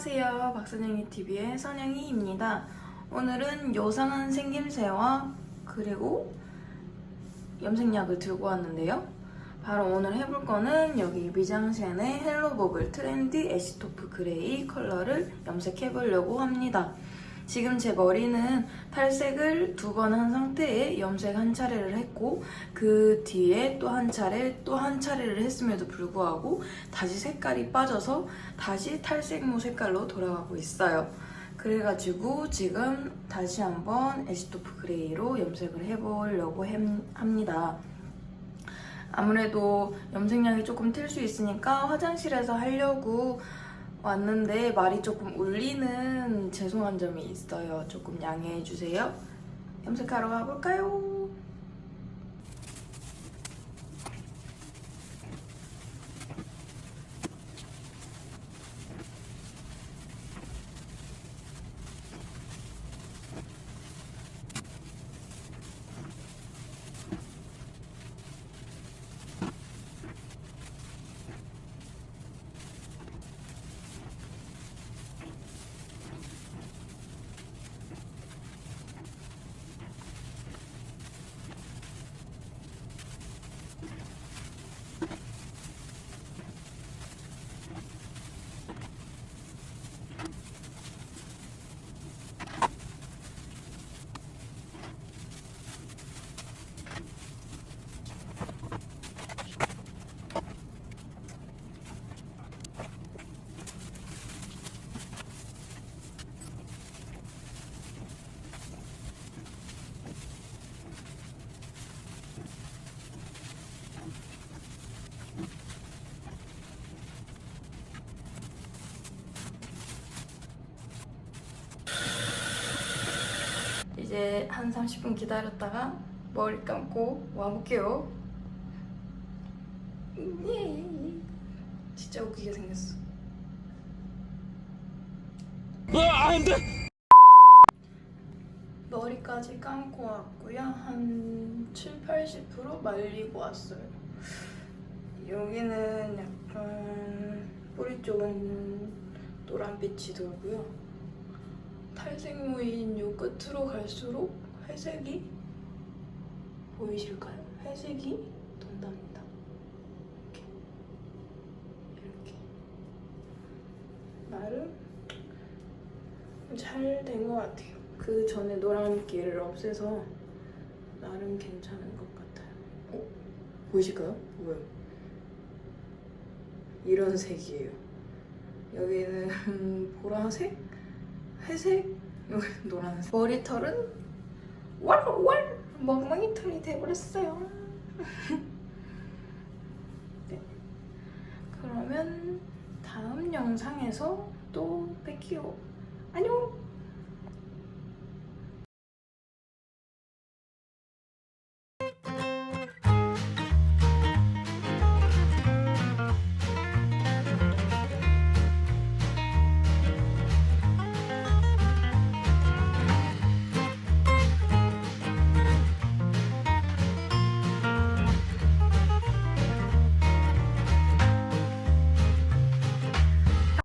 안녕하세요. 박선영이 TV의 선영이입니다. 오늘은 요상한 생김새와 그리고 염색약을 들고 왔는데요. 바로 오늘 해볼 거는 여기 미장센의 헬로버블 트렌디 애시토프 그레이 컬러를 염색해보려고 합니다. 지금 제 머리는 탈색을 두 번 한 상태에 염색 한 차례를 했고 그 뒤에 또 한 차례 또 한 차례를 했음에도 불구하고 다시 색깔이 빠져서 다시 탈색모 색깔로 돌아가고 있어요. 그래가지고 지금 다시 한번 애시토프 그레이로 염색을 해보려고 햄- 합니다. 아무래도 염색약이 조금 튈수 있으니까 화장실에서 하려고 왔는데 말이 조금 울리는 죄송한 점이 있어요. 조금 양해해 주세요. 염색하러 가볼까요? 이제 한 30분 기다렸다가 머리 감고 와볼게요. 예. 진짜 웃기게 생겼어. 머리까지 감고 왔고요. 한 7, 80% 말리고 왔어요. 여기는 약간 뿌리 쪽은 노란빛이 돌고요. 탈색무인 요 끝으로 갈수록 회색이 보이실까요? 회색이 돈답니다. 이렇게 이렇게 나름 잘 된 것 같아요. 그 전에 노란기를 없애서 나름 괜찮은 것 같아요. 어? 보이실까요? 뭐요? 이런 색이에요. 여기는 보라색, 회색, 여기 노란색. 머리털은 왈왈 멍멍이 털이 돼버렸어요. 네. 그러면 다음 영상에서 또 뵐게요. 안녕.